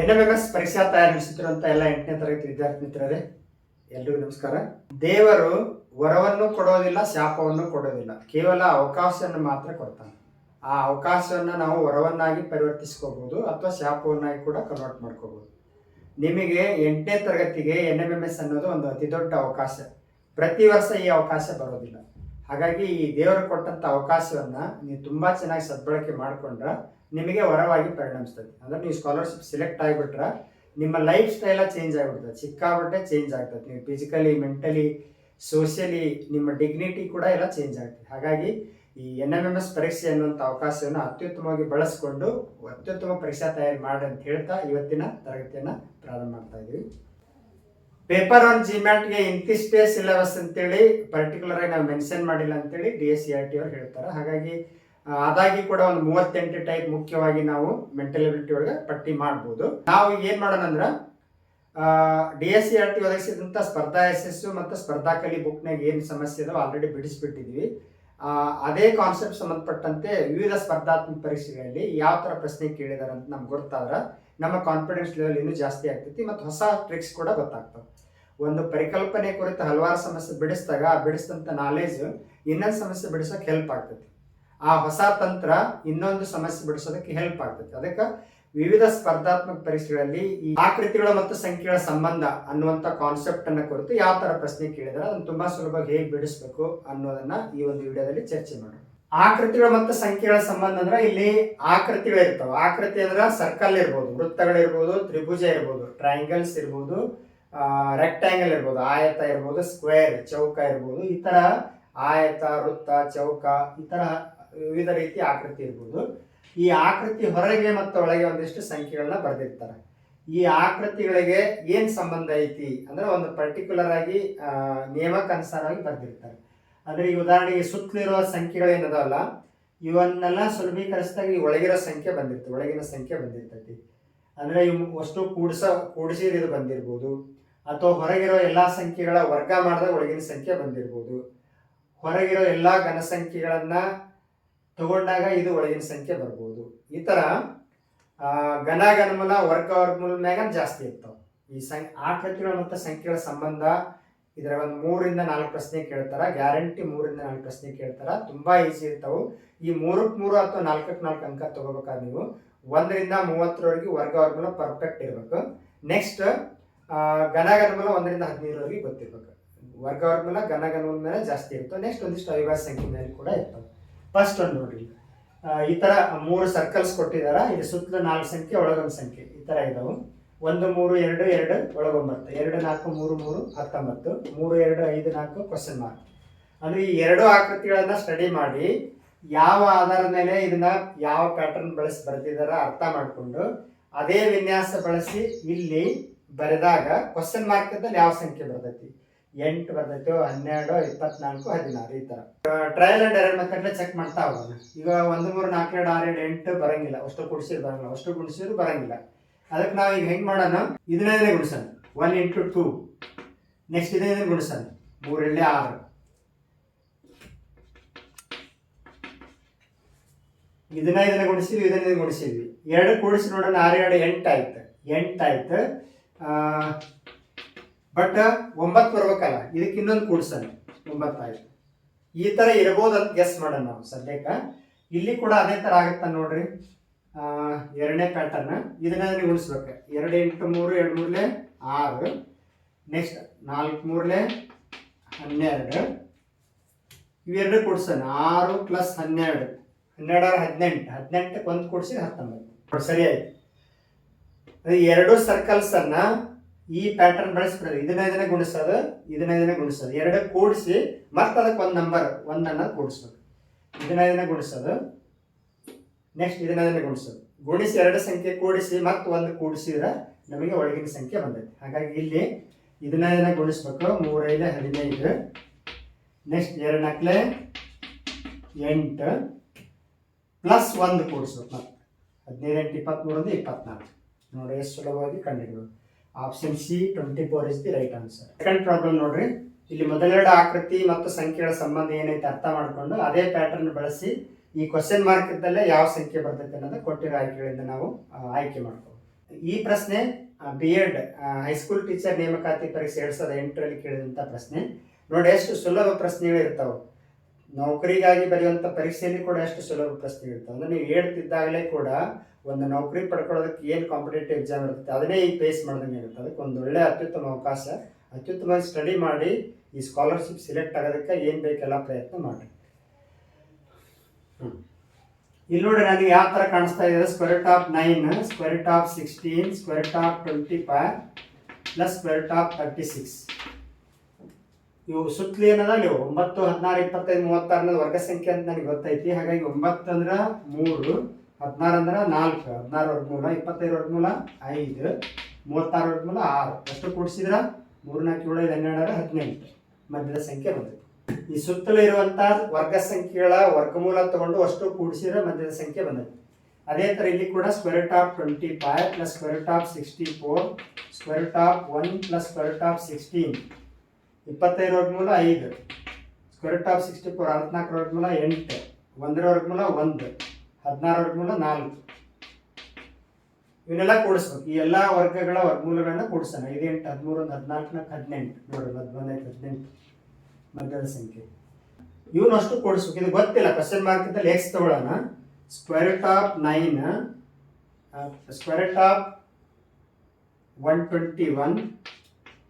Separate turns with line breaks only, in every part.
N M S ಪರೀಕ್ಷಾ ತಯಾರಿಸುತ್ತಿರುವಂತ ಎಲ್ಲ ಎಂಟನೇ ತರಗತಿ ವಿದ್ಯಾರ್ಥಿ ಮಿತ್ರರೇ ಎಲ್ರಿಗೂ ನಮಸ್ಕಾರ. ದೇವರು ವರವನ್ನು ಕೊಡೋದಿಲ್ಲ, ಶಾಪವನ್ನು ಕೊಡೋದಿಲ್ಲ. ಕೇವಲ ಅವಕಾಶವನ್ನು ಮಾತ್ರ ಕೊಡ್ತಾನೆ. ಆ ಅವಕಾಶವನ್ನು ನಾವು ವರವನ್ನಾಗಿ ಪರಿವರ್ತಿಸ್ಕೋಬಹುದು ಅಥವಾ ಶಾಪವನ್ನಾಗಿ ಕೂಡ ಕನ್ವರ್ಟ್ ಮಾಡ್ಕೋಬಹುದು ನಿಮಗೆ ಎಂಟನೇ ತರಗತಿಗೆ ಎನ್ ಎಂ ಎಂ ಎಸ್ ಅನ್ನೋದು ಒಂದು ಅತಿ ದೊಡ್ಡ ಅವಕಾಶ. ಪ್ರತಿ ವರ್ಷ ಈ ಅವಕಾಶ ಬರೋದಿಲ್ಲ. ಹಾಗಾಗಿ ಈ ದೇವರು ಕೊಟ್ಟಂತ ಅವಕಾಶವನ್ನ ನೀವು ತುಂಬಾ ಚೆನ್ನಾಗಿ ಸದ್ಬಳಕೆ ಮಾಡ್ಕೊಂಡ್ರೆ ನಿಮಗೆ ವರವಾಗಿ ಪರಿಣಮಿಸ್ತದೆ. ಅಂದ್ರೆ ನೀವು ಸ್ಕಾಲರ್ಶಿಪ್ ಸೆಲೆಕ್ಟ್ ಆಗಿಬಿಟ್ರೆ ನಿಮ್ಮ ಲೈಫ್ ಸ್ಟೈಲ ಚೇಂಜ್ ಆಗಿಬಿಡ್ತದೆ. ಸಿಕ್ಕಾಬಿಟ್ಟೆ ಚೇಂಜ್ ಆಗ್ತದೆ. ನೀವು ಫಿಸಿಕಲಿ ಮೆಂಟಲಿ ಸೋಷಿಯಲಿ ನಿಮ್ಮ ಡಿಗ್ನಿಟಿ ಕೂಡ ಎಲ್ಲ ಚೇಂಜ್ ಆಗ್ತದೆ. ಹಾಗಾಗಿ ಈ ಎನ್ ಎಂ ಎಂ ಎಸ್ ಪರೀಕ್ಷೆ ಅನ್ನುವಂಥ ಅವಕಾಶವನ್ನು ಅತ್ಯುತ್ತಮವಾಗಿ ಬಳಸ್ಕೊಂಡು ಅತ್ಯುತ್ತಮ ಪರೀಕ್ಷಾ ತಯಾರಿ ಮಾಡಿ ಅಂತ ಹೇಳ್ತಾ ಇವತ್ತಿನ ತರಗತಿಯನ್ನು ಪ್ರಾರಂಭ ಮಾಡ್ತಾ ಇದ್ದೀವಿ ಪೇಪರ್ ಒನ್ ಜಿಮ್ಯಾಟ್ಗೆ ಇಂತಿಷ್ಟೇ ಸಿಲೆಬಸ್ ಅಂತೇಳಿ ಪರ್ಟಿಕ್ಯುಲರ್ ಆಗಿ ನಾವು ಮೆನ್ಷನ್ ಮಾಡಿಲ್ಲ ಅಂತೇಳಿ D S C R T ಅವ್ರು ಹೇಳ್ತಾರೆ. ಹಾಗಾಗಿ ಅದಾಗಿ ಕೂಡ ಒಂದು ಮೂವತ್ತೆಂಟು ಟೈಪ್ ಮುಖ್ಯವಾಗಿ ನಾವು ಮೆಂಟಲ್ ಎಬಿಲಿಟಿ ಒಳಗೆ ಪಟ್ಟಿ ಮಾಡ್ಬೋದು. ನಾವು ಏನು ಮಾಡೋಣ ಅಂದ್ರೆ D S C R T ಒದಗಿಸಿದಂಥ ಸ್ಪರ್ಧಾ ಯಶಸ್ಸು ಮತ್ತು ಸ್ಪರ್ಧಾ ಕಲಿ ಬುಕ್ನಾಗ ಏನು ಸಮಸ್ಯೆ ಇದಾವೆ ಆಲ್ರೆಡಿ ಬಿಡಿಸ್ಬಿಟ್ಟಿದ್ವಿ. ಅದೇ ಕಾನ್ಸೆಪ್ಟ್ ಸಂಬಂಧಪಟ್ಟಂತೆ ವಿವಿಧ ಸ್ಪರ್ಧಾತ್ಮಕ ಪರೀಕ್ಷೆಗಳಲ್ಲಿ ಯಾವ ಥರ ಪ್ರಶ್ನೆ ಕೇಳಿದಾರೆ ಅಂತ ನಮ್ಗೆ ಗೊತ್ತಾದ್ರೆ ನಮ್ಮ ಕಾನ್ಫಿಡೆನ್ಸ್ ಲೆವೆಲ್ ಇನ್ನೂ ಜಾಸ್ತಿ ಆಗ್ತೈತಿ ಮತ್ತು ಹೊಸ ಟ್ರಿಕ್ಸ್ ಕೂಡ ಗೊತ್ತಾಗ್ತವೆ. ಒಂದು ಪರಿಕಲ್ಪನೆ ಕುರಿತು ಹಲವಾರು ಸಮಸ್ಯೆ ಬಿಡಿಸಿದಾಗ ಆ ಬಿಡಿಸಿದಂಥ ನಾಲೆಜ್ ಇನ್ನೊಂದು ಸಮಸ್ಯೆ ಬಿಡಿಸೋಕೆ ಹೆಲ್ಪ್ ಆಗ್ತೈತಿ. ಆ ಹೊಸ ತಂತ್ರ ಇನ್ನೊಂದು ಸಮಸ್ಯೆ ಬಿಡಿಸೋದಕ್ಕೆ ಹೆಲ್ಪ್ ಆಗ್ತೈತಿ ಅದಕ್ಕೆ ವಿವಿಧ ಸ್ಪರ್ಧಾತ್ಮಕ ಪರೀಕ್ಷೆಗಳಲ್ಲಿ ಈ ಆಕೃತಿಗಳು ಮತ್ತು ಸಂಖ್ಯೆಗಳ ಸಂಬಂಧ ಅನ್ನುವಂಥ ಕಾನ್ಸೆಪ್ಟ್ ಅನ್ನ ಕುರಿತು ಯಾವ ತರ ಪ್ರಶ್ನೆ ಕೇಳಿದ್ರೆ, ಅದನ್ನು ತುಂಬಾ ಸುಲಭವಾಗಿ ಹೇಗೆ ಬಿಡಿಸ್ಬೇಕು ಅನ್ನೋದನ್ನ ಈ ಒಂದು ವಿಡಿಯೋದಲ್ಲಿ ಚರ್ಚೆ ಮಾಡೋಣ. ಆಕೃತಿಗಳು ಮತ್ತು ಸಂಖ್ಯೆಗಳ ಸಂಬಂಧ ಅಂದ್ರೆ ಇಲ್ಲಿ ಆಕೃತಿಗಳು ಇರ್ತಾವೆ. ಆಕೃತಿ ಅಂದ್ರೆ ಸರ್ಕಲ್ ಇರ್ಬೋದು, ವೃತ್ತಗಳಿರ್ಬೋದು, ತ್ರಿಭುಜ ಇರ್ಬೋದು ಟ್ರಯಾಂಗಲ್ಸ್ ಇರ್ಬೋದು ರೆಕ್ಟ್ಯಾಂಗಲ್ ಇರ್ಬೋದು, ಆಯತ ಇರ್ಬೋದು ಸ್ಕ್ವೇರ್ ಚೌಕ ಇರ್ಬೋದು, ಈ ತರ ಆಯತ, ವೃತ್ತ, ಚೌಕ ಈ ತರ ವಿವಿಧ ರೀತಿ ಆಕೃತಿ ಇರ್ಬೋದು. ಈ ಆಕೃತಿ ಹೊರಗೆ ಮತ್ತು ಒಳಗೆ ಒಂದಿಷ್ಟು ಸಂಖ್ಯೆಗಳನ್ನ ಬರೆದಿರ್ತಾರೆ. ಈ ಆಕೃತಿಗಳಿಗೆ ಏನು ಸಂಬಂಧ ಐತಿ ಅಂದ್ರೆ ಒಂದು ಪರ್ಟಿಕ್ಯುಲರ್ ಆಗಿ ನಿಯಮಕ್ಕೆ ಅನುಸಾರವಾಗಿ ಬರೆದಿರ್ತಾರೆ. ಅಂದ್ರೆ ಈ ಉದಾಹರಣೆಗೆ ಸುತ್ತಲಿರುವ ಸಂಖ್ಯೆಗಳು ಏನದವಲ್ಲ, ಇವನ್ನೆಲ್ಲ ಸುಲಭೀಕರಿಸಿದಾಗ ಈ ಒಳಗಿರೋ ಸಂಖ್ಯೆ ಬಂದಿರ್ತದೆ, ಒಳಗಿನ ಸಂಖ್ಯೆ ಬಂದಿರ್ತೈತಿ ಅಂದ್ರೆ ಇವು ವಸ್ತು ಕೂಡಿಸ ಕೂಡಿಸಿದ ಬಂದಿರ್ಬೋದು. ಅಥವಾ ಹೊರಗಿರೋ ಎಲ್ಲಾ ಸಂಖ್ಯೆಗಳ ವರ್ಗ ಮಾಡಿದಾಗ ಒಳಗಿನ ಸಂಖ್ಯೆ ಬಂದಿರ್ಬೋದು. ಹೊರಗಿರೋ ಎಲ್ಲಾ ಘನ ಸಂಖ್ಯೆಗಳನ್ನ ತಗೊಂಡಾಗ ಇದು ಒಳಗಿನ ಸಂಖ್ಯೆ ಬರ್ಬೋದು. ಈ ಥರ ಘನ ಘನಮೂಲ ವರ್ಗ ಜಾಸ್ತಿ ಇರ್ತಾವ. ಈ ಸಂ ಆಕೃತಿಗಳು ಮತ್ತು ಸಂಖ್ಯೆಗಳ ಸಂಬಂಧ ಇದರ ಒಂದು ಮೂರಿಂದ ನಾಲ್ಕು ಪ್ರಶ್ನೆ ಕೇಳ್ತಾರ, ಗ್ಯಾರಂಟಿ ಮೂರಿಂದ ನಾಲ್ಕು ಪ್ರಶ್ನೆ ಕೇಳ್ತಾರ, ತುಂಬಾ ಈಸಿ ಇರ್ತಾವೆ. ಈ ಮೂರಕ್ಕೆ ಮೂರು ಅಥವಾ ನಾಲ್ಕಕ್ಕೆ ನಾಲ್ಕು ಅಂಕ ತಗೋಬೇಕಾದ್ರೆ ನೀವು, ಒಂದರಿಂದ ಮೂವತ್ತರವರೆಗೆ ವರ್ಗ ಪರ್ಫೆಕ್ಟ್ ಇರಬೇಕು. ನೆಕ್ಸ್ಟ್ ಘನ ಘನಮೂಲ ಒಂದರಿಂದ ಹದಿನೈದರವರೆಗೆ ಗೊತ್ತಿರ್ಬೇಕು. ವರ್ಗ ವರ್ಗಮೂಲ ಮೇಲೆ ಜಾಸ್ತಿ ಇರ್ತವೆ. ನೆಕ್ಸ್ಟ್ ಒಂದಿಷ್ಟು ಅವಿಭಾಜ್ಯ ಸಂಖ್ಯೆ ಮೇಲೆ ಕೂಡ ಇರ್ತವೆ. ಫಸ್ಟ್ ಒಂದು ನೋಡಿ. ಈ ತರ ಮೂರು ಸರ್ಕಲ್ಸ್ ಕೊಟ್ಟಿದಾರ. ಇದು ಸುತ್ತಲೂ ನಾಲ್ಕು ಸಂಖ್ಯೆ, ಒಳಗೊಂದು ಸಂಖ್ಯೆ. ಈ ಥರ ಇದಾವೆ. ಒಂದು, ಮೂರು, ಎರಡು ಎರಡು, ಒಳಗೊಂಬತ್ತು. ಎರಡು, ನಾಲ್ಕು, ಮೂರು ಮೂರು, ಹತ್ತೊಂಬತ್ತು. ಮೂರು, ಎರಡು, ಐದು, ನಾಲ್ಕು ಕ್ವಶನ್ ಮಾರ್ಕ್ ಅಂದ್ರೆ ಈ ಎರಡು ಆಕೃತಿಗಳನ್ನು ಸ್ಟಡಿ ಮಾಡಿ ಯಾವ ಆಧಾರದ ಮೇಲೆ ಇದನ್ನ ಯಾವ ಪ್ಯಾಟರ್ನ್ ಬಳಸಿ ಬರೆದಿದ್ದಾರೆ ಅರ್ಥ ಮಾಡಿಕೊಂಡು ಅದೇ ವಿನ್ಯಾಸ ಬಳಸಿ ಇಲ್ಲಿ ಬರೆದಾಗ ಕ್ವಶನ್ ಮಾರ್ಕ್ ಯಾವ ಸಂಖ್ಯೆ ಬರ್ತೈತಿ? ಎಂಟು ಬರ್ತೈತೋ, ಹನ್ನೆರಡು, ಇಪ್ಪತ್ನಾಲ್ಕು, ಹದಿನಾರು, ಈ ತರ. ಟ್ರಯಲ್ ಅಂಡ್ ಎರಡು ಮೆಥಡ್ ಚೆಕ್ ಮಾಡ್ತಾ ಹೋಗೋಣ. ಈಗ ಒಂದು, ಮೂರು, ನಾಲ್ಕು, ಎರಡು, ಆರು ಎರಡು ಎಂಟು ಬರಂಗಿಲ್ಲ. ಅಷ್ಟು ಕುಡಿಸಿದ್ರು ಬರಂಗಿಲ್ಲ. ಅಷ್ಟು ಗುಣಿಸಿದ್ರು ಬರಂಗಿಲ್ಲ. ಅದಕ್ಕೆ ನಾವು ಈಗ ಹೆಂಗೆ ಮಾಡೋಣ? ಇದನ್ನೇ ಗುಣಿಸೋಣ. ಒನ್ ಇಂಟು ಟೂ ನೆಕ್ಸ್ಟ್ ಇದನ್ನೇ ಗುಣಿಸೋಣ. ಮೂರಲ್ಲೇ ಆರು. ಇದನ್ನ ಇದನ್ನ ಗುಣಿಸಿದ್ವಿ ಇದನ್ನ ಗುಣಿಸಿದ್ವಿ. ಎರಡು ಕೂಡಿಸಿ ನೋಡೋಣ. ಆರು, ಎರಡು ಎಂಟಾಯ್ತು ಆಯ್ತು. ಎಂಟು ಆಯ್ತು. ಬಟ್ ಒಂಬತ್ತು ಬರ್ಬೇಕಲ್ಲ, ಇದಕ್ಕೆ ಇನ್ನೊಂದು ಕೂಡ್ಸಲ್ಲ ಒಂಬತ್ತಾಯ್ತು. ಈ ತರ ಇರ್ಬೋದು ಅಂತ ಗೆಸ್ ಮಾಡೋಣ ನಾವು ಸದ್ಯಕ್ಕೆ. ಇಲ್ಲಿ ಕೂಡ ಅದೇ ತರ ಆಗುತ್ತೆ ನೋಡ್ರಿ. ಎರಡನೇ ಪ್ಯಾಟರ್ನ್ ಇದನ್ನ ನೀವು ಗುಣಿಸ್ಬೇಕು ಎರಡು ಎಂಟು ಮೂರು, ಎರಡು ಮೂರಲೆ ಆರು. ನೆಕ್ಸ್ಟ್ ನಾಲ್ಕು ಮೂರಲೆ ಹನ್ನೆರಡು. ಇವೆರಡು ಕೊಡ್ಸೋಣ. ಆರು ಪ್ಲಸ್ ಹನ್ನೆರಡು. ಹನ್ನೆರಡು ಆರು ಹದಿನೆಂಟು. ಹದಿನೆಂಟಕ್ಕೆ ಒಂದು ಕೂಡಿಸಿ ಹತ್ತೊಂಬತ್ತು. ಸರಿ ಆಯ್ತು ಅದು ಎರಡು ಸರ್ಕಲ್ಸ್ ಅನ್ನ ಈ ಪ್ಯಾಟರ್ನ್ ಬಳಸ್ಬಿಡೋದು ಇದನ್ನ ಇದನ್ನ ಗುಣಿಸೋದು ಇದನ್ನ ಇದನ್ನ ಗುಣಿಸೋದು. ಎರಡು ಕೂಡಿಸಿ ಮತ್ತೆ ಅದಕ್ಕೆ ಒಂದು ನಂಬರ್ ಒಂದನ್ನು ಕೂಡಿಸ್ಬೇಕು. ಇದನ್ನ ಇದನ್ನ ಗುಣಿಸೋದು ನೆಕ್ಸ್ಟ್ ಇದನ್ನ ಇದನ್ನ ಗುಣಿಸೋದು. ಗುಣಿಸಿ ಎರಡು ಸಂಖ್ಯೆ ಕೂಡಿಸಿ ಮತ್ತೆ ಒಂದು ಕೂಡಿಸಿದ್ರೆ ನಮಗೆ ಒಳಗಿನ ಸಂಖ್ಯೆ ಬಂದೈತೆ. ಹಾಗಾಗಿ ಇಲ್ಲಿ ಇದನ್ನ ಇದನ್ನ ಗುಣಿಸ್ಬೇಕು, ಮೂರೈದು, ಹದಿನೈದು. ನೆಕ್ಸ್ಟ್ ಎರಡು ನಾಲ್ಕಲೆ, ಎಂಟು. ಪ್ಲಸ್ ಒಂದು ಕೂಡಿಸ್ಬೇಕು ಮತ್ತೆ. ಹದಿನೈದು ಎಂಟು ಇಪ್ಪತ್ತ್ಮೂರಿಂದ ಇಪ್ಪತ್ನಾಲ್ಕು ನೋಡಿ, ಎಷ್ಟು ಸುಲಭವಾಗಿ ಕಂಡುಹಿಡಿಬೋದು. Option C twenty four is the right answer second problem ನೋಡ್ರಿ. ಇಲ್ಲಿ ಮೊದಲೆರಡು ಆಕೃತಿ ಮತ್ತು ಸಂಖ್ಯೆಗಳ ಸಂಬಂಧ ಏನೈತೆ ಅರ್ಥ ಮಾಡಿಕೊಂಡು ಅದೇ ಪ್ಯಾಟರ್ನ್ ಬಳಸಿ ಈ ಕ್ವಶನ್ ಮಾರ್ಕ್ ಇದ್ದಲ್ಲೇ ಯಾವ ಸಂಖ್ಯೆ ಬರ್ತೈತೆ ಅನ್ನೋದು ಕೊಟ್ಟಿರೋ ಆಯ್ಕೆಗಳಿಂದ ನಾವು ಆಯ್ಕೆ ಮಾಡ್ಕೋಬೋದು. ಈ ಪ್ರಶ್ನೆ ಬಿ ಎಡ್ ಹೈಸ್ಕೂಲ್ ಟೀಚರ್ ನೇಮಕಾತಿ ಪರೀಕ್ಷೆ ಎರಡ್ ಸಾವಿರದ ಎಂಟರಲ್ಲಿ ಕೇಳಿದಂಥ ಪ್ರಶ್ನೆ. ನೋಡಿ, ಎಷ್ಟು ಸುಲಭ ಪ್ರಶ್ನೆಗಳು ಇರ್ತಾವೆ. ನೌಕರಿಗಾಗಿ ಬರೆಯುವಂಥ ಪರೀಕ್ಷೆಯಲ್ಲಿ ಕೂಡ ಎಷ್ಟು ಸುಲಭ ಪ್ರಶ್ನೆಗಳು ಇರ್ತಾವೆ. ಅಂದ್ರೆ ನೀವು ಹೇಳ್ತಿದ್ದಾಗಲೇ ಕೂಡ ಒಂದು ನೌಕರಿ ಪಡ್ಕೊಳ್ಳೋದಕ್ಕೆ ಏನು ಕಾಂಪಿಟೇಟಿವ್ ಎಕ್ಸಾಮ್ ಇರುತ್ತೆ ಅದನ್ನೇ ಈಗ ಫೇಸ್ ಮಾಡ್ದಂಗೆ ಇರುತ್ತೆ. ಅದಕ್ಕೆ ಒಂದು ಒಳ್ಳೆ ಅತ್ಯುತ್ತಮ ಅವಕಾಶ. ಅತ್ಯುತ್ತಮ ಸ್ಟಡಿ ಮಾಡಿ ಈ ಸ್ಕಾಲರ್ಶಿಪ್ ಸಿಲೆಕ್ಟ್ ಆಗೋದಕ್ಕೆ ಏನು ಬೇಕೆಲ್ಲ ಪ್ರಯತ್ನ ಮಾಡಿ. ಇಲ್ಲಿ ನೋಡಿ ನನಗೆ ಯಾವ ಥರ ಕಾಣಿಸ್ತಾ ಇದೆ. Square of nine square root of sixteen square root of twenty five plus square root of thirty six ಇವು ಸುತ್ತಲಿ ಏನದ ಇವು? ಒಂಬತ್ತು ಹದಿನಾರು ಇಪ್ಪತ್ತೈದು ಮೂವತ್ತಾರು ಅನ್ನೋದು ವರ್ಗ ಸಂಖ್ಯೆ ಅಂತ ನನಗೆ ಗೊತ್ತೈತಿ. ಹಾಗಾಗಿ ಒಂಬತ್ತು ಅಂದ್ರೆ ಮೂರು ಹದಿನಾರು ಅಂದ್ರೆ ನಾಲ್ಕು, ಹದಿನಾರು ವರ್ಗಮೂಲ ಇಪ್ಪತ್ತೈದು ವರ್ಗಮೂಲ ಐದು, ಮೂವತ್ತಾರು ವರ್ಗಮೂಲ ಆರು. ಎಷ್ಟು ಕೂಡಿಸಿದ್ರೆ ಮೂರು ನಾಲ್ಕು ಏಳು ಐದು ಹನ್ನೆರಡರ ಹದಿನೆಂಟು ಮಧ್ಯದ ಸಂಖ್ಯೆ ಬಂದಿದೆ ಈ ಸುತ್ತಲೂ ಇರುವಂತ ವರ್ಗ ಸಂಖ್ಯೆಗಳ ವರ್ಗಮೂಲ ತಗೊಂಡು ಅಷ್ಟು ಕೂಡಿಸಿದ್ರೆ ಮಧ್ಯದ ಸಂಖ್ಯೆ ಬಂದೈತೆ. ಅದೇ ಥರ ಇಲ್ಲಿ ಕೂಡ square of twenty five plus square of sixty four square top one plus square top sixteen ಇಪ್ಪತ್ತೈದು ವರ್ಗಮೂಲ ಐದು. ಸ್ಕ್ವೇರ್ ಆಫ್ ಸಿಕ್ಸ್ಟಿ ಫೋರ್ ಅರವತ್ನಾಲ್ಕು ವರ್ಗಮೂಲ ಎಂಟು. ಒಂದರ ವರ್ಗಮೂಲ ಒಂದು. ಹದಿನಾರು ವರ್ಗಮೂಲ ನಾಲ್ಕು. ಇವನ್ನೆಲ್ಲ ಕೂಡಿಸ್ಬೇಕು. ಈ ಎಲ್ಲ ವರ್ಗಗಳ ವರ್ಗಮೂಲಗಳನ್ನ ಕೂಡಿಸೋಣ. ಐದೆಂಟು, ಹದಿಮೂರು ಒಂದು ಹದಿನಾಲ್ಕು ನಾಲ್ಕು ಹದಿನೆಂಟು. ನೋಡೋಣ ಹದಿನೈದು ಹದಿನೆಂಟು. ಮಧ್ಯದ ಸಂಖ್ಯೆ. ಇವನು ಅಷ್ಟು ಕೂಡಿಸ್ಬೇಕು. ಇದು ಗೊತ್ತಿಲ್ಲ. ಕ್ವಶನ್ ಮಾರ್ಕ್ ಅಂತ ಎಕ್ಸ್ ತಗೊಳ್ಳೋಣ. Square top nine square top one twenty one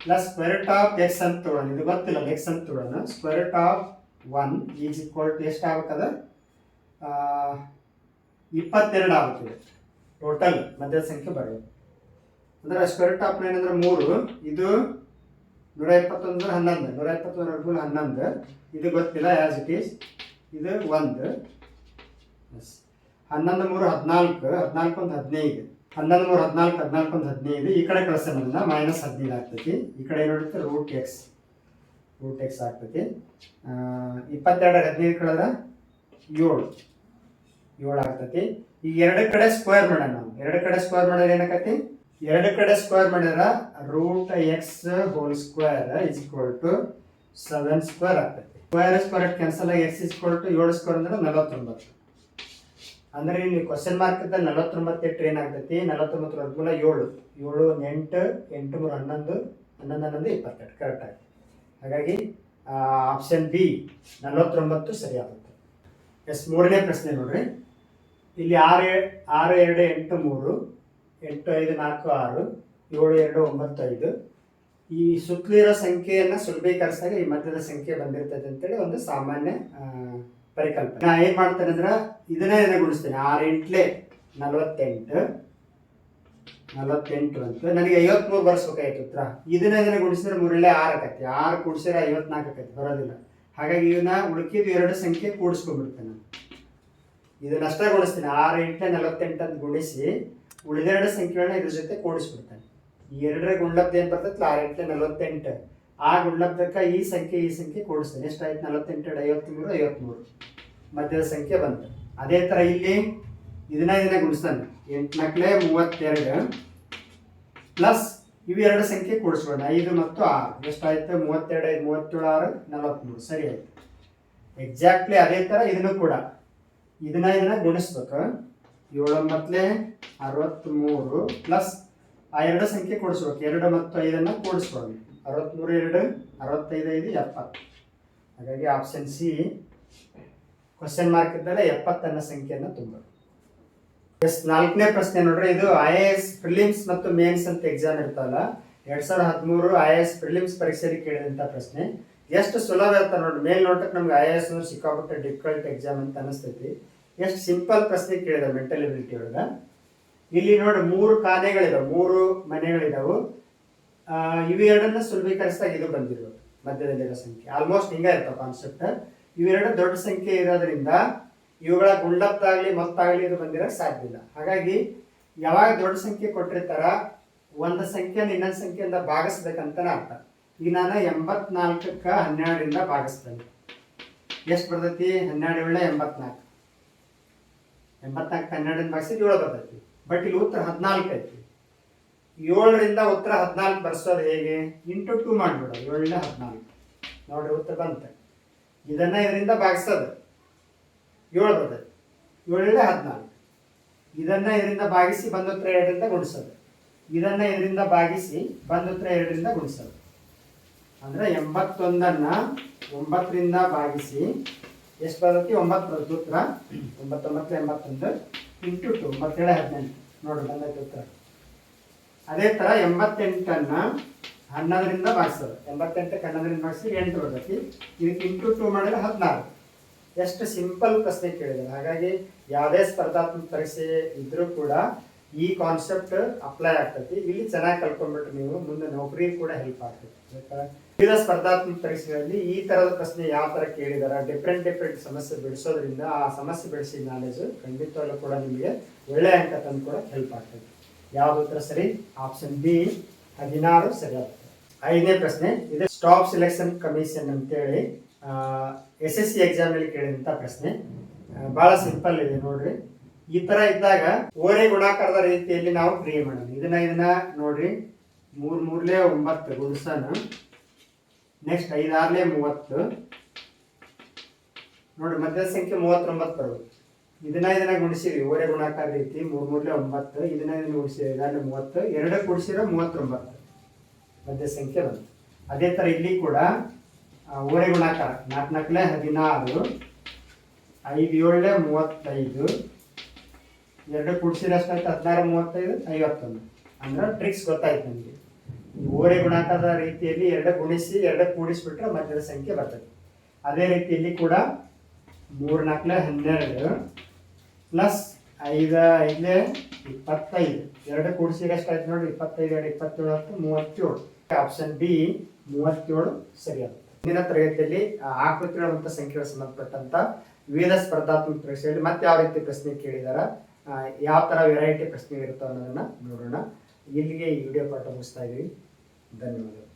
plus square top x ಅಂತ ತಗೊಳ್ಳೋಣ. ಇದು ಗೊತ್ತಿಲ್ಲ. ಎಕ್ಸ್ ಅಂತ ತಗೊಳ್ಳೋಣ. Square top one is equal to ಎಷ್ಟು ಆಗ್ಬೇಕದ ಇಪ್ಪತ್ತೆರಡು ಆಗುತ್ತದೆ ಟೋಟಲ್ ಮಧ್ಯ ಸಂಖ್ಯೆ ಬರೋದು. ಅಂದ್ರೆ ಸ್ಕ್ವೇರ್ ಟಾಪ್ ನೈನ್ ಅಂದ್ರೆ ಮೂರು, ಇದು ನೂರ ಇಪ್ಪತ್ತೊಂದು ಹನ್ನೊಂದು ನೂರ ಇಪ್ಪತ್ತೊಂದು ಹನ್ನೊಂದು, ಇದು ಗೊತ್ತಿಲ್ಲ ಆ್ಯಸ್ ಇಟ್ ಈಸ್ ಇದು ಒಂದು. ಎಸ್ ಹನ್ನೊಂದು ಮೂರು ಹದಿನಾಲ್ಕು ಹದಿನಾಲ್ಕು ಒಂದು ಹದಿನೈದು. ಹನ್ನೊಂದು ಮೂರು ಹದಿನಾಲ್ಕು ಹದಿನಾಲ್ಕು ಒಂದು ಹದಿನೈದು. ಈ ಕಡೆ ಕಳಿಸೋದ್ರಿಂದ ಮೈನಸ್ ಹದಿನೈದು ಆಗ್ತೈತಿ. ಈ ಕಡೆ ಏನು ನೋಡುತ್ತೆ? ರೂಟ್ ಎಕ್ಸ್ ರೂಟ್ ಎಕ್ಸ್ ಆಗ್ತೈತಿ. ಇಪ್ಪತ್ತೆರಡು ಹದಿನೈದು ಕಳೆದ ಏಳು. ಏಳು ಆಗ್ತೈತಿ. ಈಗ ಎರಡು ಕಡೆ ಸ್ಕ್ವೇರ್ ಮಾಡೋಣ ನಾವು. ಎರಡು ಕಡೆ ಸ್ಕ್ವೇರ್ ಮಾಡಿದ್ರೆ ಏನಾಕತಿ ಎರಡು ಕಡೆ ಸ್ಕ್ವೇರ್ ಮಾಡಿದ್ರ root x whole square is equal to seven square ಆಗ್ತೈತಿ. ಸ್ಕ್ವೇರ್ ಸ್ಕ್ವೇರ್ ಕ್ಯಾನ್ಸಲ್ ಆಗಿ ಎಕ್ಸ್ ಇಸ್ಕ್ವಲ್ ಟು ಏಳು ಸ್ಕ್ವೇರ್ ಅಂದ್ರೆ ನಲವತ್ತೊಂಬತ್ತು. ಅಂದ್ರೆ ಇಲ್ಲಿ ಕ್ವಶನ್ ಮಾರ್ಕ್ ಇದ್ದ ನಲವತ್ತೊಂಬತ್ತು ಎಟ್ಟು ಏನಾಗ್ತೈತಿ? ನಲವತ್ತೊಂಬತ್ತು ವರ್ಗಮೂಲ ಏಳು. ಏಳು, ಎಂಟು ಎಂಟು ಮೂರು ಹನ್ನೊಂದು ಹನ್ನೊಂದು ಹನ್ನೊಂದು ಇಪ್ಪತ್ತೆರಡು ಕರೆಕ್ಟ್ ಆಗಿ ಹಾಗಾಗಿ ಆಪ್ಷನ್ ಬಿ ನಲವತ್ತೊಂಬತ್ತು ಸರಿ ಆಗುತ್ತೆ ಎಸ್, ಮೂರನೇ ಪ್ರಶ್ನೆ ನೋಡ್ರಿ. ಇಲ್ಲಿ ಆರು ಆರು, ಎರಡು, ಎಂಟು, ಮೂರು, ಎಂಟು, ಐದು, ನಾಲ್ಕು, ಆರು, ಏಳು, ಎರಡು ಒಂಬತ್ತು ಐದು ಈ ಸುತ್ತಲಿರೋ ಸಂಖ್ಯೆಯನ್ನು ಸುಲಭೀಕರಿಸಿದಾಗ ಈ ಮಧ್ಯದ ಸಂಖ್ಯೆ ಬಂದಿರ್ತದೆ ಅಂತೇಳಿ ಒಂದು ಸಾಮಾನ್ಯ ಪರಿಕಲ್ಪನೆ. ನಾ ಏನು ಮಾಡ್ತೇನೆ ಅಂದ್ರೆ ಇದನ್ನೇ ಗುಣಿಸ್ತೇನೆ. ಆರು ಎಂಟ್ಲೆ ನಲವತ್ತೆಂಟು ನಲವತ್ತೆಂಟು ಅಂತ. ನನಗೆ ಐವತ್ಮೂರು ಬರ್ಸ್ಬೇಕಾಯ್ತು ಉತ್ತರ. ಇದನ್ನ ಇದನ್ನ ಗುಣಿಸಿದ್ರೆ ಮೂರಲ್ಲೇ ಆರು ಆಕತಿ. ಆರು ಕೂಡಿಸಿದ್ರೆ ಐವತ್ನಾಲ್ಕು ಆಕತಿ. ಬರೋದಿಲ್ಲ. ಹಾಗಾಗಿ ಇವನ್ನ ಉಳುಕಿದ ಎರಡು ಸಂಖ್ಯೆ ಕೂಡಿಸ್ಕೊಂಡ್ಬಿಡ್ತೇನೆ ನಾನು. ಇದನ್ನಷ್ಟೇ ಗುಣಿಸ್ತೀನಿ ಆರು, ಎಂಟು, ನಲವತ್ತೆಂಟು ಅಂತ ಗುಣಿಸಿ ಉಳಿದೆರಡು ಸಂಖ್ಯೆಗಳನ್ನ ಇದ್ರ ಜೊತೆ ಕೂಡಿಸ್ಬಿಡ್ತಾನೆ. ಈ ಎರಡರ ಗುಣಲಬ್ಧ ಏನು ಬರ್ತೈತಲ್ಲ, ಆರು, ಎಂಟು, ನಲವತ್ತೆಂಟು. ಆ ಗುಂಡ್ಲಬ್ದಕ್ಕೆ ಈ ಸಂಖ್ಯೆ ಈ ಸಂಖ್ಯೆ ಕೂಡಿಸ್ತಾನೆ. ಎಷ್ಟಾಯ್ತು? ನಲವತ್ತೆಂಟು ಐವತ್ತ್ಮೂರು ಐವತ್ತ್ಮೂರು ಮಧ್ಯದ ಸಂಖ್ಯೆ ಬಂತು. ಅದೇ ಥರ ಇಲ್ಲಿ ಇದನ್ನ ಇದನ್ನ ಗುಣಿಸ್ತಾನೆ. ಎಂಟು ನಾಲ್ಕಲೆ ಮೂವತ್ತೆರಡು ಪ್ಲಸ್ ಇವೆರಡು ಸಂಖ್ಯೆ ಕೂಡಿಸ್ಬಿಡೋಣ. ಐದು ಮತ್ತು ಆರು. ಎಷ್ಟಾಯ್ತು? ಮೂವತ್ತೆರಡು, ಐದು, ಮೂವತ್ತೇಳು, ಆರು ನಲವತ್ತ್ಮೂರು ಸರಿ ಆಯಿತು ಎಕ್ಸಾಕ್ಟ್ಲಿ ಅದೇ ಥರ ಇದನ್ನು ಕೂಡ. ಇದನ್ನ ಇದನ್ನ ಗುಣಿಸ್ಬೇಕು. ಏಳೊಂಬತ್ತಲೆ ಅರವತ್ತ್ಮೂರು ಪ್ಲಸ್ ಆ ಎರಡು ಸಂಖ್ಯೆ ಕೊಡಿಸ್ಬೇಕು. ಎರಡು ಮತ್ತು ಐದನ್ನು ಕೂಡಿಸ್ಬೇಕು. ಅರವತ್ತ್ಮೂರು ಎರಡು, ಅರವತ್ತೈದು ಐದು, ಎಪ್ಪತ್ತು. ಹಾಗಾಗಿ ಆಪ್ಷನ್ ಸಿ ಕ್ವಶನ್ ಮಾರ್ಕ್ ಇದ್ದರೆ ಎಪ್ಪತ್ತನ್ನ ಸಂಖ್ಯೆಯನ್ನು ತುಂಬ ಎಸ್ ನಾಲ್ಕನೇ ಪ್ರಶ್ನೆ ನೋಡ್ರಿ, ಇದು ಐ ಎ ಎಸ್ ಪ್ರಿಲಿಮ್ಸ್ ಮತ್ತು ಮೇನ್ಸ್ ಅಂತ ಎಕ್ಸಾಮ್ ಇರ್ತಾವಲ್ಲ ಎರಡು ಸಾವಿರದ ಹದಿಮೂರು ಐ ಎ ಎಸ್ ಪ್ರಿಲಿಮ್ಸ್ ಪರೀಕ್ಷೆಯಲ್ಲಿ ಕೇಳಿದಂಥ ಪ್ರಶ್ನೆ. ಎಷ್ಟು ಸುಲಭ ಇರ್ತಾವೆ ನೋಡ್ರಿ. ಮೇಲ್ ನೋಟಕ್ಕೆ ನಮ್ಗೆ ಐ ಎಸ್ ಅಂದ್ರೆ ಸಿಕ್ಕಾಪಟ್ಟೆ ಡಿಫಿಕಲ್ಟ್ ಎಕ್ಸಾಮ್ ಅಂತ ಅನಿಸ್ತೈತಿ. ಎಷ್ಟು ಸಿಂಪಲ್ ಪ್ರಶ್ನೆ ಕೇಳಿದ ಮೆಂಟಲ್ ಎಬಿಲಿಟಿ ಒಳಗ. ಇಲ್ಲಿ ನೋಡಿ ಮೂರು ಖಾನೆಗಳಿದಾವೆ ಮೂರು ಮನೆಗಳಿದಾವು. ಇವೆರಡನ್ನ ಸುಲಭೀಕರಿಸಿದಾಗ ಇದು ಬಂದಿರೋದು, ಮಧ್ಯದಲ್ಲಿರೋ ಸಂಖ್ಯೆ. ಆಲ್ಮೋಸ್ಟ್ ಹಿಂಗ ಇರ್ತಾವ ಕಾನ್ಸೆಪ್ಟ್ ಇವೆರಡು ದೊಡ್ಡ ಸಂಖ್ಯೆ ಇರೋದ್ರಿಂದ ಇವುಗಳ ಗುಂಡಪ್ಪಾಗ್ಲಿ ಮೊತ್ತಾಗ್ಲಿ ಇದು ಬಂದಿರ ಸಾಧ್ಯ ಇಲ್ಲ. ಹಾಗಾಗಿ ಯಾವಾಗ ದೊಡ್ಡ ಸಂಖ್ಯೆ ಕೊಟ್ಟಿರ್ತಾರ, ಒಂದು ಸಂಖ್ಯೆನ ಇನ್ನೊಂದು ಸಂಖ್ಯೆಯಿಂದ ಭಾಗಿಸ್ಬೇಕಂತನ ಅರ್ಥ. ನಾನು ಎಂಬತ್ನಾಲ್ಕಕ್ಕೆ ಹನ್ನೆರಡರಿಂದ ಭಾಗಿಸ್ತೀನಿ. ಎಷ್ಟು ಬರ್ತೈತಿ? ಹನ್ನೆರಡು ಏಳ ಎಂಬತ್ನಾಲ್ಕು. ಎಂಬತ್ನಾಲ್ಕು ಹನ್ನೆರಡರಿಂದ ಭಾಗಿಸಿದ ಏಳು ಬರ್ತೈತಿ. ಬಟ್ ಇಲ್ಲಿ ಉತ್ತರ ಹದಿನಾಲ್ಕು ಐತಿ. ಏಳರಿಂದ ಉತ್ತರ ಹದಿನಾಲ್ಕು ಬರ್ಸೋದು ಹೇಗೆ? ಇಂಟು ಟು ಮಾಡಿಬಿಡೋದು. ಏಳರಿಂದ ಹದಿನಾಲ್ಕು. ನೋಡ್ರಿ ಉತ್ತರ ಬಂತ. ಇದನ್ನ ಇದರಿಂದ ಭಾಗಿಸೋದು. ಏಳು ಬರ್ತೈತಿ. ಏಳರಿಂದ ಹದಿನಾಲ್ಕು. ಇದನ್ನು ಇದರಿಂದ ಭಾಗಿಸಿ ಬಂದ ಉತ್ತರ ಎರಡರಿಂದ ಗುಣಿಸೋದು. ಇದನ್ನು ಇದರಿಂದ ಭಾಗಿಸಿ ಬಂದ ಉತ್ತರ ಎರಡರಿಂದ ಗುಣಿಸೋದು. ಅಂದ್ರೆ ಎಂಬತ್ತೊಂದನ್ನು ಒಂಬತ್ತರಿಂದ ಭಾಗಿಸಿ, ಎಷ್ಟು ಬರುತ್ತೆ? ಒಂಬತ್ತು ಬರುತ್ತೆ ಉತ್ತರ. ಒಂಬತ್ತೊಂಬತ್ತು ಎಂಬತ್ತೊಂದು ಇಂಟು ಟು, ಒಂಬತ್ತೇಳೆ ಹದಿನೆಂಟು. ನೋಡಿ, ಬಂದೈತೆ ಉತ್ತರ. ಅದೇ ಥರ ಎಂಬತ್ತೆಂಟನ್ನು ಹನ್ನೊಂದರಿಂದ ಭಾಗಿಸೋದು. ಎಂಬತ್ತೆಂಟಕ್ಕೆ ಹನ್ನೊಂದರಿಂದ ಭಾಗಿಸಿ ಎಂಟು ಬರ್ತೈತಿ. ಇದಕ್ಕೆ ಇಂಟು ಟು ಮಾಡಿದ್ರೆ ಹದಿನಾರು. ಎಷ್ಟು ಸಿಂಪಲ್ ಪ್ರಶ್ನೆ ಕೇಳಿದ್ದಾರೆ. ಹಾಗಾಗಿ ಯಾವುದೇ ಸ್ಪರ್ಧಾತ್ಮಕ ಪರೀಕ್ಷೆ ಇದ್ರೂ ಕೂಡ ಈ ಕಾನ್ಸೆಪ್ಟ್ ಅಪ್ಲೈ ಆಗ್ತೈತಿ. ಇಲ್ಲಿ ಚೆನ್ನಾಗಿ ಕಲ್ತ್ಕೊಂಡ್ಬಿಟ್ರೆ ನೀವು ಮುಂದೆ ನೌಕರಿ ಕೂಡ ಹೆಲ್ಪ್ ಆಗ್ತೈತಿ. ವಿವಿಧ ಸ್ಪರ್ಧಾತ್ಮಕ ಪರೀಕ್ಷೆಗಳಲ್ಲಿ ಈ ತರದ ಪ್ರಶ್ನೆ ಯಾವ ತರ ಕೇಳಿದಾರ ಡಿಫ್ರೆಂಟ್ ಡಿಫ್ರೆಂಟ್ ಸಮಸ್ಯೆ ಬಿಡಿಸೋದ್ರಿಂದ ಆ ಸಮಸ್ಯೆ ಬಿಡಿಸಿ ನಾಲೆಜ್ ಖಂಡಿತವಾಗ್ಲೂ ಕೂಡ ನಿಮಗೆ ಒಳ್ಳೆ ಅಂಕ ತಂದು ಕೂಡ ಹೆಲ್ಪ್ ಆಗ್ತೈತಿ. ಯಾವ ಉತ್ತರ ಸರಿ? ಆಪ್ಷನ್ ಬಿ ಹದಿನಾರು ಸರಿ ಆಗ್ತದೆ ಐದನೇ ಪ್ರಶ್ನೆ, ಇದು ಸ್ಟಾಪ್ ಸೆಲೆಕ್ಷನ್ ಕಮಿಷನ್ ಅಂತೇಳಿ ಎಸ್ ಎಸ್ ಸಿ ಎಕ್ಸಾಮ್ನಲ್ಲಿ ಕೇಳಿದಂತ ಪ್ರಶ್ನೆ. ಬಹಳ ಸಿಂಪಲ್ ಇದೆ ನೋಡ್ರಿ. ಈ ತರ ಇದ್ದಾಗ ಓರೆ ಗುಣಾಕಾರದ ರೀತಿಯಲ್ಲಿ ನಾವು ಕ್ರಿಯೆ ಮಾಡೋದು ಇದನ್ನ ಇದನ್ನ ನೋಡ್ರಿ. ಮೂರ್ ಮೂರ್ಲೆ ಒಂಬತ್ತು ಗುಣಸನ ನೆಕ್ಸ್ಟ್ ಐದಾರ್ಲೆ ಮೂವತ್ತು. ನೋಡಿ ಮಧ್ಯ ಸಂಖ್ಯೆ ಮೂವತ್ತೊಂಬತ್ತು ಬರೋದು. ಇದನ್ನ ಇದನ್ನ ಗುಣಿಸಿರಿ, ಓರೆ ಗುಣಾಕಾರ ರೀತಿ ಮೂರ್ ಮೂರ್ಲೆ ಒಂಬತ್ತು. ಇದನ್ನ ಇದನ್ನ ಗುಣಿಸಿರಿ ಐದಾರ್ಲೆ ಮೂವತ್ತು. ಎರಡು ಗುಣಿಸಿರೋ ಮೂವತ್ತೊಂಬತ್ತು. ಮಧ್ಯ ಸಂಖ್ಯೆ ಬಂತು. ಅದೇ ತರ ಇಲ್ಲಿ ಕೂಡ ಓರೆ ಗುಣಾಕಾರ ನಾಲ್ಕು ನಾಲ್ಕಲೆ ಹದಿನಾರು, ಐದು ಏಳಲೆ ಮೂವತ್ತೈದು. ಎರಡು ಕೂಡಿಸಿದ್ರೆ ಎಷ್ಟಾಯ್ತು ಹದಿನಾರು, ಮೂವತ್ತೈದು, ಐವತ್ತೊಂದು. ಅಂದ್ರೆ ಟ್ರಿಕ್ಸ್ ಗೊತ್ತಾಯ್ತು ನಮಗೆ. ಓರೆ ಗುಣಾಕಾರದ ರೀತಿಯಲ್ಲಿ ಎರಡು ಗುಣಿಸಿ, ಎರಡು ಕೂಡಿಸಿಬಿಟ್ರೆ ಮಧ್ಯದ ಸಂಖ್ಯೆ ಬರ್ತದೆ. ಅದೇ ರೀತಿಯಲ್ಲಿ ಕೂಡ ಮೂರು ನಾಲ್ಕಲೆ ಹನ್ನೆರಡು ಪ್ಲಸ್ ಐದು ಐದಲೇ ಇಪ್ಪತ್ತೈದು. ಎರಡು ಕೂಡಿಸಿದ್ರೆ ಆಯ್ತು ನೋಡಿ ಇಪ್ಪತ್ತೈದು, ಎರಡು ಇಪ್ಪತ್ತೇಳು ಹತ್ತು, ಮೂವತ್ತೇಳು. ಆಪ್ಷನ್ ಬಿ ಮೂವತ್ತೇಳು ಸರಿಯಾಗುತ್ತೆ. ಮುಂದಿನ ತರಗತಿಯಲ್ಲಿ ಆಕೃತಿಗಳ ಸಂಖ್ಯೆಗಳ ಸಂಬಂಧಪಟ್ಟಂತ ವಿವಿಧ ಸ್ಪರ್ಧಾತ್ಮಕ ಪರೀಕ್ಷೆಯಲ್ಲಿ ಮತ್ತೆ ಯಾವ ರೀತಿ ಪ್ರಶ್ನೆ ಕೇಳಿದಾರ? ಯಾವ ಥರ ವೆರೈಟಿ ಪ್ರಶ್ನೆ ಅನ್ನೋದನ್ನು ನೋಡೋಣ. ಇಲ್ಲಿಗೆ ಈ ವಿಡಿಯೋ ಪಾಠ ಮುಗಿಸ್ತಾ ಇದೀವಿ. ಧನ್ಯವಾದಗಳು.